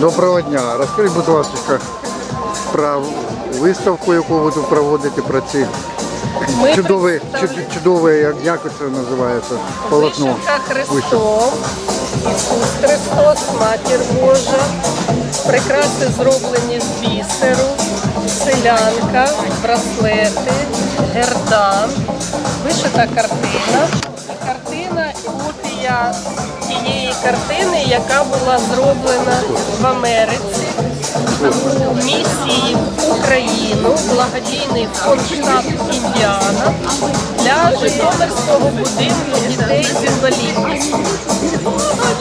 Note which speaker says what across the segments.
Speaker 1: Доброго дня. Розкажіть, будь ласка, про виставку, яку ви тут проводите, про ці
Speaker 2: Ми
Speaker 1: чудові,
Speaker 2: представляємо
Speaker 1: чудове, як, як це називається, полотно.
Speaker 2: Вишивка. Христом, Ісус Христос, Матір Божа, прикраси зроблені з бісеру, селянка, браслети, герда, вишита картина копія тієї картини, яка була зроблена в Америці у місії Україну, благодійний фонд штату Індіана для Житомирського будинку дітей з інвалідністю.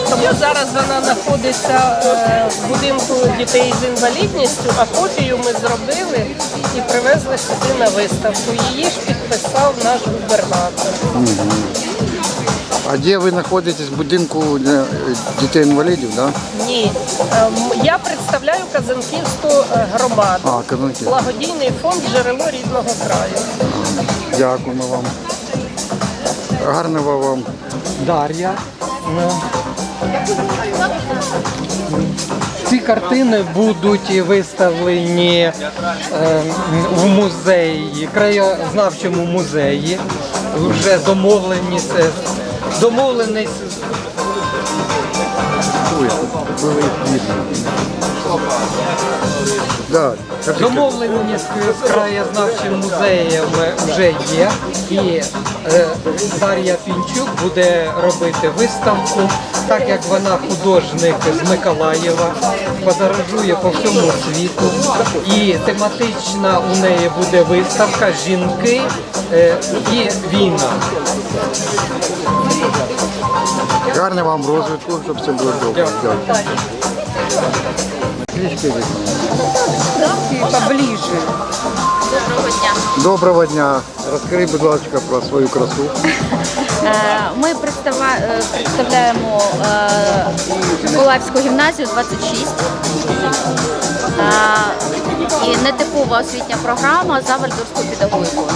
Speaker 2: Тому зараз вона знаходиться е, в будинку дітей з інвалідністю, а копію ми зробили і привезли сюди на виставку. Її ж підписав наш губернатор.
Speaker 1: А де ви знаходитесь в будинку для е, дітей-інвалідів, да?
Speaker 2: Ні, Е, я представляю Казанківську е, громаду.
Speaker 1: А, Казанків.
Speaker 2: Благодійний фонд джерело рідного краю.
Speaker 1: Дякуємо вам. Гарного вам.
Speaker 3: Дар'я. Ну. Ці картини будуть виставлені е, в музеї, краєзнавчому музеї. Вже домовлені це домовленість
Speaker 1: Ой, були. Да.
Speaker 3: Домовленість з краєзнавчим музеєм вже є, і е, Дар'я Пінчук буде робити виставку, так як вона художник з Миколаєва, подорожує по всьому світу. І тематична у неї буде виставка Жінки е, і війна.
Speaker 1: Гарного вам розвитку, щоб все було добре. Дякую.
Speaker 4: Поближе.
Speaker 5: Доброго дня.
Speaker 1: Доброго дня. Розкажіть, будь ласка, про свою красу.
Speaker 5: Е, Ми е, представляємо е, Миколаївську гімназію 26. Е, І нетипова освітня програма за вальдорською педагогікою.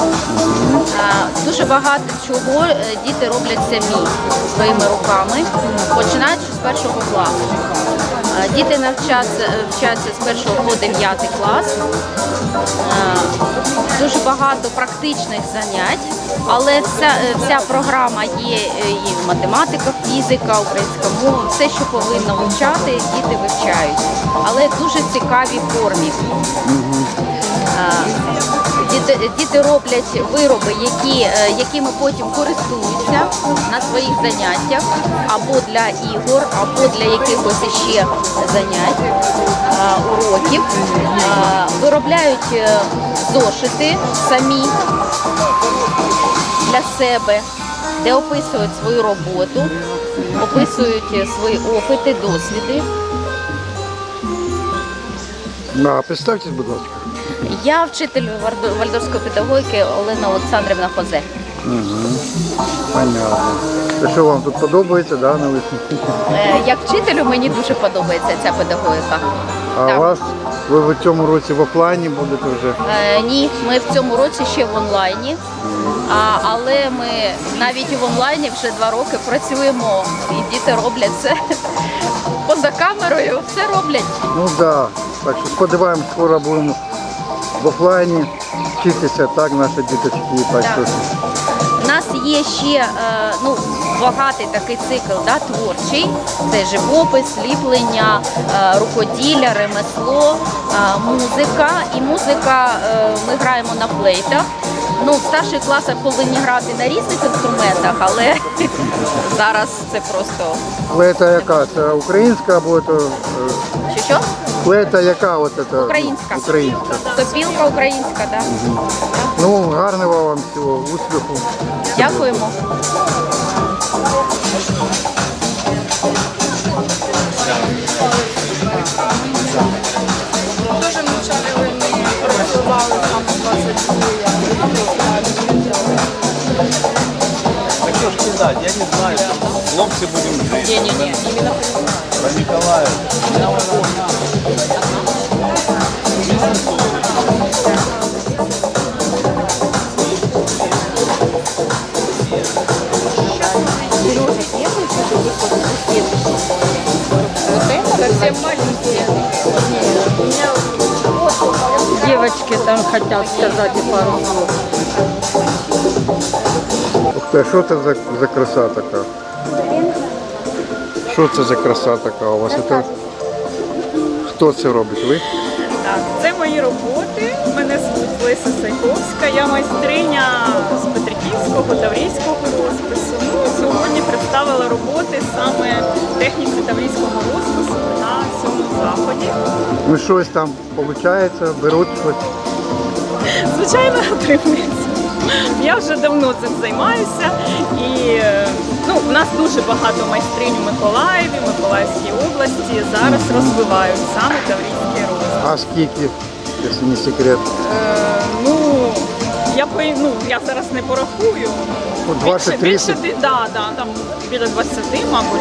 Speaker 5: Е, Дуже багато чого е, діти роблять самі своїми руками, починаючи з першого класу. Е, Діти навчаться вчаться з першого по 9 клас. Е, Дуже багато практичних занять, але вся, е, вся програма є е, і математика, фізика, українська мова, все, що повинно вивчати, діти вивчають. Але в дуже цікавій формі. Діти, діти роблять вироби, які, е, якими потім користуються на своїх заняттях або для ігор, або для якихось ще занять, уроків. Виробляють е, зошити самі для себе, де описують свою роботу, описують свої опити, досвіди.
Speaker 1: Представтесь, будь ласка.
Speaker 5: Я вчитель вальдорфської педагогіки Олена Олександрівна Хозе.
Speaker 1: Понятно. Те, що вам тут подобається, да, на виставці?
Speaker 5: Е, Як вчителю мені дуже подобається ця педагогіка.
Speaker 1: А
Speaker 5: Так.
Speaker 1: вас ви в цьому році в офлайні будете вже?
Speaker 5: Е, Ні, ми в цьому році ще в онлайні, а, але ми навіть і в онлайні вже два роки працюємо, і діти роблять це поза камерою, все роблять.
Speaker 1: Ну так. Да. Так що сподіваємось, скоро будемо в офлайні вчитися, так, наші діточки. Так,
Speaker 5: Так. У нас є ще е, ну, багатий такий цикл да, творчий. Це живопис, ліплення, е, рукоділля, ремесло, е, музика. І музика ми граємо на флейтах. Ну, в старших класах повинні грати на різних інструментах, але зараз це просто
Speaker 1: Флейта яка? Це українська або це,
Speaker 5: що що?
Speaker 1: Флейта яка? От це,
Speaker 5: Українська.
Speaker 1: Українська.
Speaker 5: Сопілка українська, да.
Speaker 1: Ну, гарного вам всього, успіху.
Speaker 5: Дякуємо.
Speaker 4: Тоже вначале вони працювали там 22
Speaker 6: Так что ж кидать, я не знаю. Хлопцы будем жить.
Speaker 2: Ні-ні-ні, іменно девочки там хотят сказать пару слов.
Speaker 1: Ух ти, а що це за, за краса така? Що це за краса така у вас? Це... Хто це робить? Ви?
Speaker 4: Так, це мої роботи. Мене звуть Леся Сайковська. Я майстриня з Петриківського, Таврійського розпису. Ну, сьогодні представила роботи саме техніці Таврійського розпису на цьому заході.
Speaker 1: Ну щось там виходить, беруть щось.
Speaker 4: Звичайно, отримується. Я вже давно цим займаюся і е, ну, у нас дуже багато майстринь у Миколаєві, Миколаївській області зараз розвивають саме Таврійський розпис.
Speaker 1: А скільки, якщо не секрет?
Speaker 4: Е, ну, я зараз не порахую.
Speaker 1: Ну, 20,
Speaker 4: більше, більше
Speaker 1: 30?
Speaker 4: ти- да, да, там біля 20, мабуть.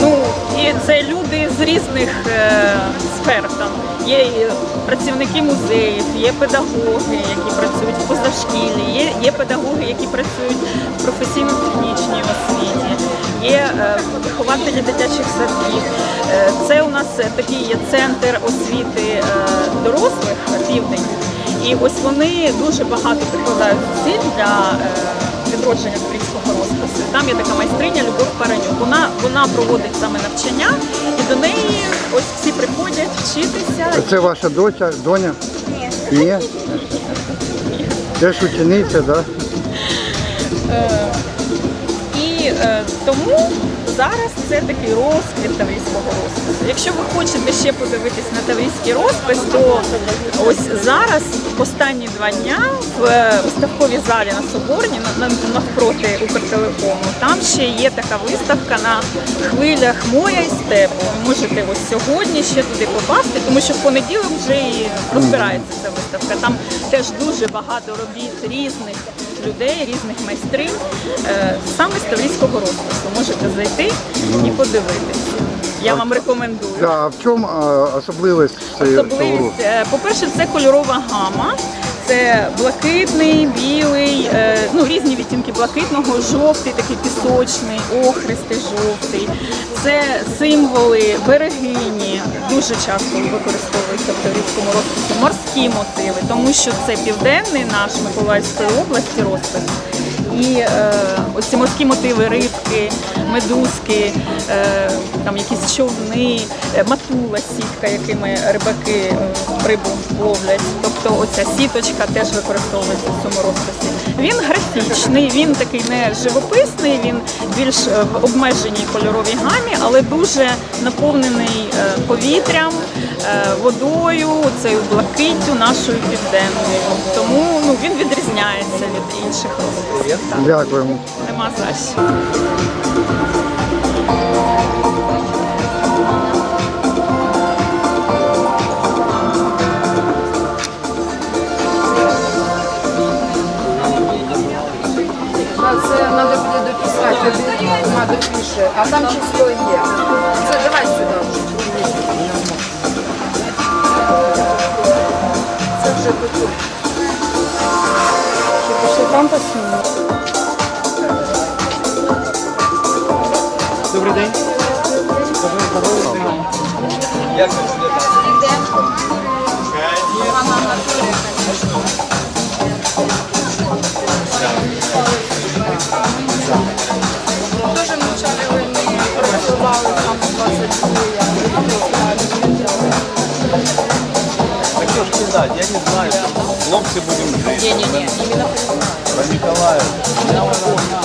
Speaker 4: Ну і це люди з різних е, сфер. Там є і працівники музеїв, є педагоги, які працюють в позашкіллі, є, є педагоги, які працюють в професійно-технічній освіті, є е, вихователі дитячих садків. Е, це у нас е, такий є центр освіти е, дорослих південь. І ось вони дуже багато прикладають зусиль для е, відродження турецького розпису. Там є така майстриня Любов Паранюк. Вона, вона проводить саме навчання, і до неї ось всі приходять вчитися.
Speaker 1: Це ваша доча, доня? Ні. Ні? Теж учениця, так? Да?
Speaker 4: І е, тому зараз це такий розквіт таврійського розпису. Якщо ви хочете ще подивитись на таврійський розпис, то ось зараз останні два дня в виставковій залі на Соборні на- на- навпроти Укртелекому, там ще є така виставка на хвилях моря і степу. Ви можете ось сьогодні ще туди попасти, тому що в понеділок вже і розбирається ця виставка. Там теж дуже багато робіт різних людей, різних майстринь, е, саме з таврійського розпису. Можете зайти і подивитися. Я вам рекомендую.
Speaker 1: Да, а в чому особливість цієї
Speaker 4: Особливість, е, по-перше, це кольорова гама. Це блакитний, білий, е, ну різні відтінки блакитного, жовтий, такий пісочний, охристий, жовтий. Це символи берегині, дуже часто використовуються в таврійському розписі, морські мотиви, тому що це південний наш Миколаївської області розпис. І е, оці морські мотиви, рибки, медузки, е, там якісь човни, е, матула, сітка, якими рибаки е, рибу ловлять. Тобто оця сіточка теж використовується в цьому розписі. Він графічний, він такий не живописний, він більш е, в обмеженій кольоровій гамі, але дуже наповнений повітрям, водою, цією блакиттю нашою південною. Тому ну, він відрізняється від інших розписів.
Speaker 1: Дякуємо.
Speaker 4: Нема за що.
Speaker 7: Це треба буде дописати, вона допише, а там число є. Це давай сюди. Це вже тут.
Speaker 2: Пішли там поснімо.
Speaker 6: Як ви виглядаєте?
Speaker 4: Дуже
Speaker 6: Жити.
Speaker 4: Ні, ні, ні, іменно
Speaker 6: Про Ніколаїв.